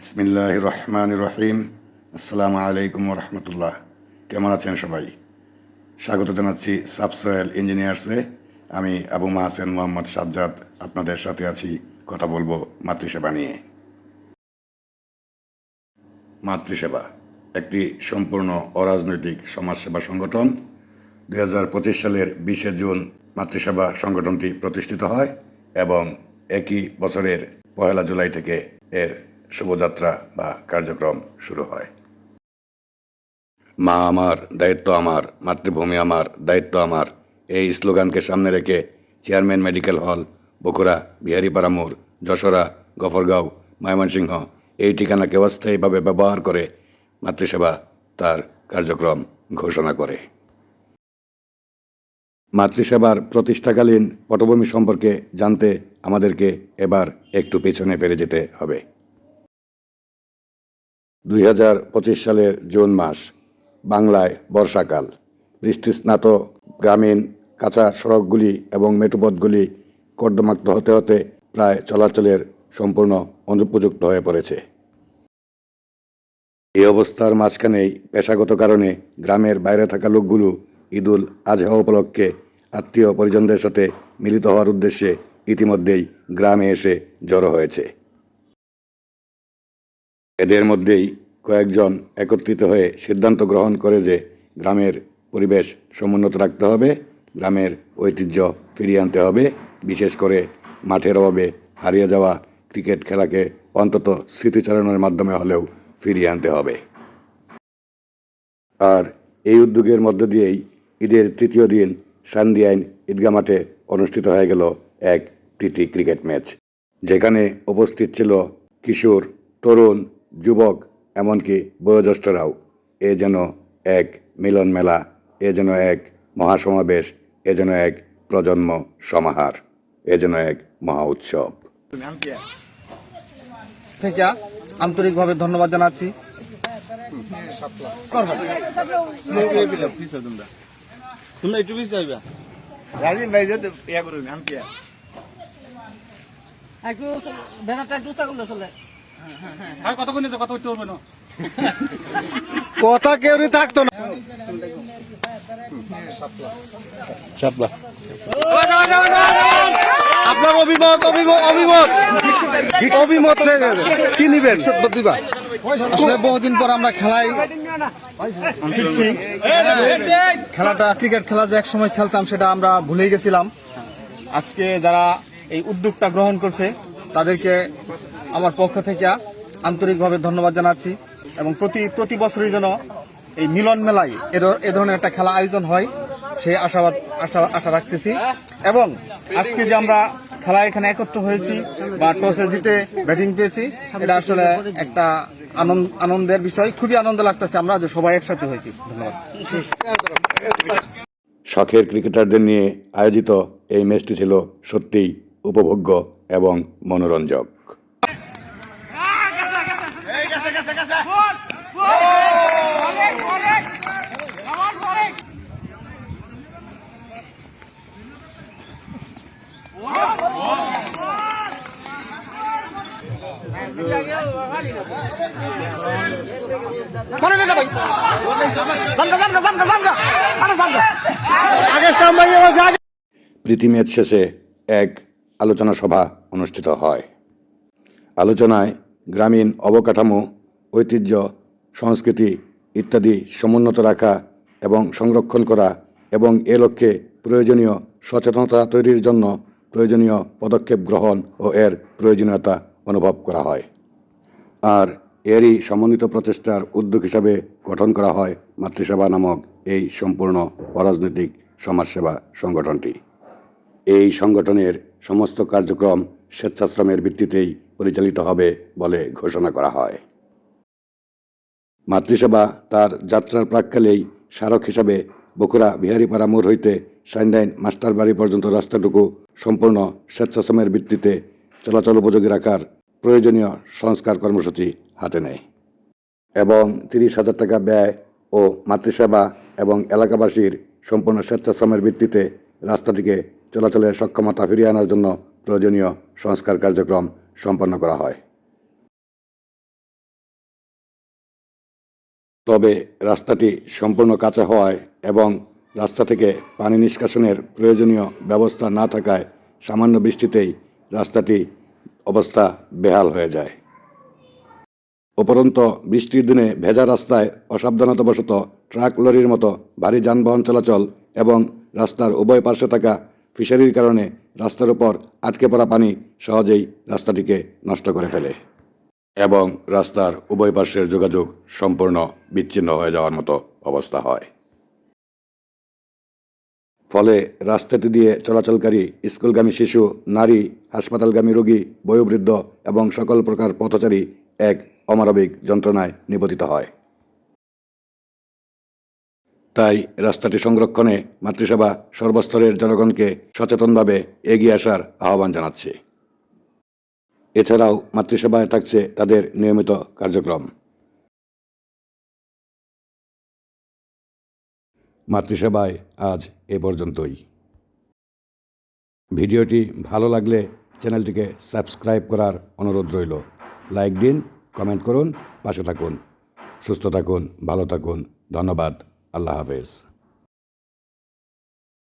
বিসমিল্লাহ রহমান রহিম আসসালামু আলাইকুম রহমতুল্লাহ কেমন আছেন সবাই? স্বাগত জানাচ্ছি সাবসয়েল ইঞ্জিনিয়ার্সে। আমি আবু মাহসেন মোহাম্মদ সাজ্জাদ, আপনাদের সাথে আছি। কথা বলব মাতৃসেবা নিয়ে। মাতৃসেবা, একটি সম্পূর্ণ অরাজনৈতিক সমাজসেবা সংগঠন। দুই হাজার পঁচিশ সালের বিশে জুন মাতৃসেবা সংগঠনটি প্রতিষ্ঠিত হয় এবং একই বছরের পয়লা জুলাই থেকে এর শুভযাত্রা বা কার্যক্রম শুরু হয়। মা আমার, দায়িত্ব আমার, মাতৃভূমি আমার, দায়িত্ব আমার। এই স্লোগানকে সামনে রেখে চেয়ারম্যান মেডিকেল হল, বকুড়া, বিহারীপাড়া মোড়, যশোরা, গফরগাঁও, ময়মনসিংহ, এই ঠিকানাকে অস্থায়ীভাবে ব্যবহার করে মাতৃসেবা তার কার্যক্রম ঘোষণা করে। মাতৃসেবার প্রতিষ্ঠাকালীন পটভূমি সম্পর্কে জানতে আমাদেরকে এবার একটু পেছনে ফিরে যেতে হবে। দুই হাজার পঁচিশ সালের জুন মাস, বাংলায় বর্ষাকাল। বৃষ্টিস্নাত গ্রামীণ কাঁচা সড়কগুলি এবং মেটুপথগুলি কর্দমাক্ত হতে হতে প্রায় চলাচলের সম্পূর্ণ অনুপযুক্ত হয়ে পড়েছে। এই অবস্থার মাঝখানেই পেশাগত কারণে গ্রামের বাইরে থাকা লোকগুলো ঈদুল আজহা উপলক্ষে আত্মীয় পরিজনদের সাথে মিলিত হওয়ার উদ্দেশ্যে ইতিমধ্যেই গ্রামে এসে জড়ো হয়েছে। এদের মধ্যেই কয়েকজন একত্রিত হয়ে সিদ্ধান্ত গ্রহণ করে যে গ্রামের পরিবেশ সমুন্নত রাখতে হবে, গ্রামের ঐতিহ্য ফিরিয়ে আনতে হবে। বিশেষ করে মাঠের অভাবে হারিয়ে যাওয়া ক্রিকেট খেলাকে অন্তত স্মৃতিচারণের মাধ্যমে হলেও ফিরিয়ে আনতে হবে। আর এই উদ্যোগের মধ্য দিয়েই ঈদের তৃতীয় দিন সান্দিয়াইন ঈদগা মাঠে অনুষ্ঠিত হয়ে গেল এক প্রীতি ক্রিকেট ম্যাচ। যেখানে উপস্থিত ছিল কিশোর, তরুণ, যুবক এমনকি বয়োজ্যেষ্ঠরাও এ যেন এক মিলন মেলা এ যেন এক মহাসমাবেশ এ যেন এক প্রজন্ম সমাহার এ যেন এক মহা উৎসব। থেকে আন্তরিকভাবে ধন্যবাদ জানাচ্ছি। তোমরা। একটু বেশি চাইবা রাজিন ভাই যাতে ইয়া করুন আমি কি? একটু ব্যানারটা একটু চলে। ভাই কতক্ষণ কথা উঠতে পারবে না? কথা কেউ থাকতো না। আপনার অভিমত অভিমত অভিমত। অভিমত কি নিবেন? দিবা। আসলে বহুদিন পর আমরা খেলায় ফিরছি খেলাটা ক্রিকেট খেলা যে এক সময় খেলতাম সেটা আমরা ভুলেই গেছিলাম। আজকে যারা এই উদ্যোগটা গ্রহণ করছে তাদেরকে আমার পক্ষ থেকে আন্তরিকভাবে ধন্যবাদ জানাচ্ছি এবং প্রতি প্রতি বছরই যেন এই মিলন মেলায় এ ধরনের একটা খেলা আয়োজন হয় সেই আশাবাদ আশা আশা রাখতেছি। এবং আজকে যে আমরা খেলা এখানে একত্র হয়েছি বা টসে জিতে ব্যাটিং পেয়েছি, এটা আসলে একটা আনন্দ আনন্দের বিষয়। খুবই আনন্দ লাগতেছে আমরা যে সবাই একসাথে হয়েছি। ধন্যবাদ। শখের ক্রিকেটারদের নিয়ে আয়োজিত এই ম্যাচটি ছিল সত্যিই উপভোগ্য এবং মনোরঞ্জক। প্রীতি ম্যাচ শেষে এক আলোচনা সভা অনুষ্ঠিত হয়। আলোচনায় গ্রামীণ অবকাঠামো, ঐতিহ্য, সংস্কৃতি ইত্যাদি সমুন্নত রাখা এবং সংরক্ষণ করা এবং এ লক্ষ্যে প্রয়োজনীয় সচেতনতা তৈরির জন্য প্রয়োজনীয় পদক্ষেপ গ্রহণ ও এর প্রয়োজনীয়তা অনুভব করা হয়। আর এরই সমন্বিত প্রচেষ্টার উদ্যোগ হিসাবে গঠন করা হয় মাতৃসেবা নামক এই সম্পূর্ণ অরাজনৈতিক সমাজসেবা সংগঠনটি। এই সংগঠনের সমস্ত কার্যক্রম স্বেচ্ছাশ্রমের ভিত্তিতেই পরিচালিত হবে বলে ঘোষণা করা হয়। মাতৃসেবা তার যাত্রার প্রাককালেই স্মারক হিসাবে বকুড়া বিহারীপাড়া মোড় হইতে সাইনডাইন মাস্টার বাড়ি পর্যন্ত রাস্তাটুকু সম্পূর্ণ স্বেচ্ছাশ্রমের ভিত্তিতে চলাচল উপযোগী রাখার প্রয়োজনীয় সংস্কার কর্মসূচি হাতে নেয় এবং তিরিশ হাজার টাকা ব্যয় ও মাতৃসেবা এবং এলাকাবাসীর সম্পূর্ণ স্বেচ্ছাশ্রমের ভিত্তিতে রাস্তাটিকে চলাচলের সক্ষমতা ফিরিয়ে আনার জন্য প্রয়োজনীয় সংস্কার কার্যক্রম সম্পন্ন করা হয়। তবে রাস্তাটি সম্পূর্ণ কাঁচা হওয়ায় এবং রাস্তা থেকে পানি নিষ্কাশনের প্রয়োজনীয় ব্যবস্থা না থাকায় সামান্য বৃষ্টিতেই রাস্তাটি অবস্থা বেহাল হয়ে যায়। উপরন্ত বৃষ্টির দিনে ভেজা রাস্তায় অসাবধানতাবশত ট্রাক লরির মতো ভারী যানবাহন চলাচল এবং রাস্তার উভয় পার্শ্বে থাকা ফিশারির কারণে রাস্তার উপর আটকে পড়া পানি সহজেই রাস্তাটিকে নষ্ট করে ফেলে এবং রাস্তার উভয় পার্শ্বের যোগাযোগ সম্পূর্ণ বিচ্ছিন্ন হয়ে যাওয়ার মতো অবস্থা হয়। ফলে রাস্তাটি দিয়ে চলাচলকারী স্কুলগামী শিশু, নারী, হাসপাতালগামী রোগী, বয়োবৃদ্ধ এবং সকল প্রকার পথচারী এক অমানবিক যন্ত্রণায় নিপতিত হয়। তাই রাস্তাটি সংরক্ষণে মাতৃসভা সর্বস্তরের জনগণকে সচেতনভাবে এগিয়ে আসার আহ্বান জানাচ্ছে। এছাড়াও মাতৃসভায় থাকছে তাদের নিয়মিত কার্যক্রম। মাতৃসেবায় আজ এ পর্যন্তই। ভিডিওটি ভালো লাগলে চ্যানেলটিকে সাবস্ক্রাইব করার অনুরোধ রইল। লাইক দিন, কমেন্ট করুন, পাশে থাকুন। সুস্থ থাকুন, ভালো থাকুন। ধন্যবাদ। আল্লাহ হাফেজ।